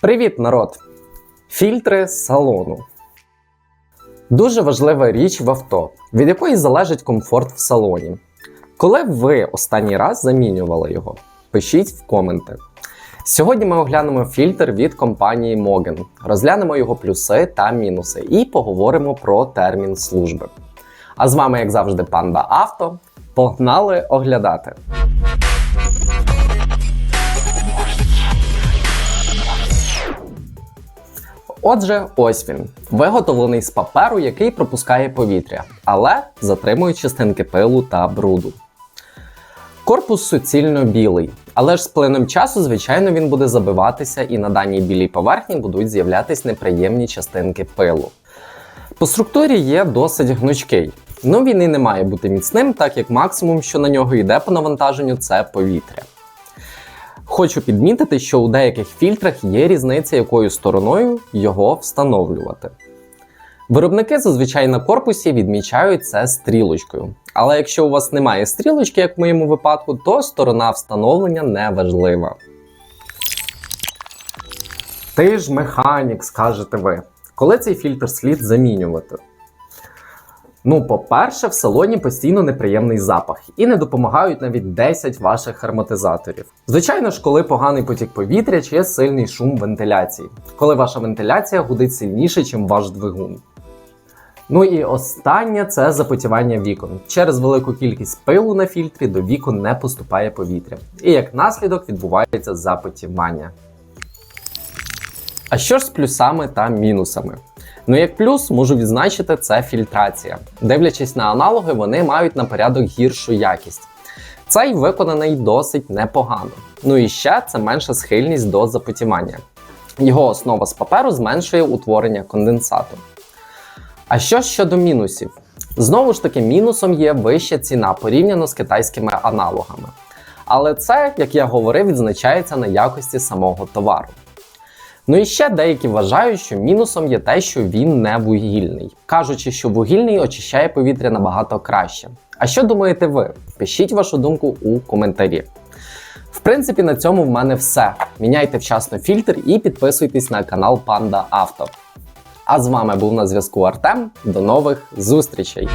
Привіт, народ! Фільтри салону. Дуже важлива річ в авто, від якої залежить комфорт в салоні. Коли ви останній раз замінювали його? Пишіть в коменти. Сьогодні ми оглянемо фільтр від компанії Mogen, розглянемо його плюси та мінуси і поговоримо про термін служби. А з вами, як завжди, Панда Авто. Погнали оглядати! Отже, ось він, виготовлений з паперу, який пропускає повітря, але затримує частинки пилу та бруду. Корпус суцільно білий, але ж з плином часу, звичайно, він буде забиватися і на даній білій поверхні будуть з'являтися неприємні частинки пилу. По структурі є досить гнучкий, але він і не має бути міцним, так як максимум, що на нього йде по навантаженню, це повітря. Хочу підмітити, що у деяких фільтрах є різниця, якою стороною його встановлювати. Виробники зазвичай на корпусі відмічають це стрілочкою. Але якщо у вас немає стрілочки, як в моєму випадку, то сторона встановлення не важлива. Ти ж механік, скажете ви. Коли цей фільтр слід замінювати? Ну, по-перше, в салоні постійно неприємний запах і не допомагають навіть 10 ваших ароматизаторів. Звичайно ж, коли поганий потік повітря чи є сильний шум вентиляції, коли ваша вентиляція гудить сильніше, ніж ваш двигун. Ну і останнє це запотівання вікон. Через велику кількість пилу на фільтрі до вікон не поступає повітря. І як наслідок відбувається запотівання. А що ж з плюсами та мінусами? Ну, як плюс можу відзначити це фільтрація. Дивлячись на аналоги, вони мають на порядок гіршу якість. Цей виконаний досить непогано. Ну і ще це менша схильність до запотівання. Його основа з паперу зменшує утворення конденсату. А що щодо мінусів? Знову ж таки, мінусом є вища ціна порівняно з китайськими аналогами. Але це, як я говорив, відзначається на якості самого товару. Ну і ще деякі вважають, що мінусом є те, що він не вугільний, кажучи, що вугільний очищає повітря набагато краще. А що думаєте ви? Пишіть вашу думку у коментарі. В принципі, на цьому в мене все. Міняйте вчасно фільтр і підписуйтесь на канал Панда Авто. А з вами був на зв'язку Артем. До нових зустрічей!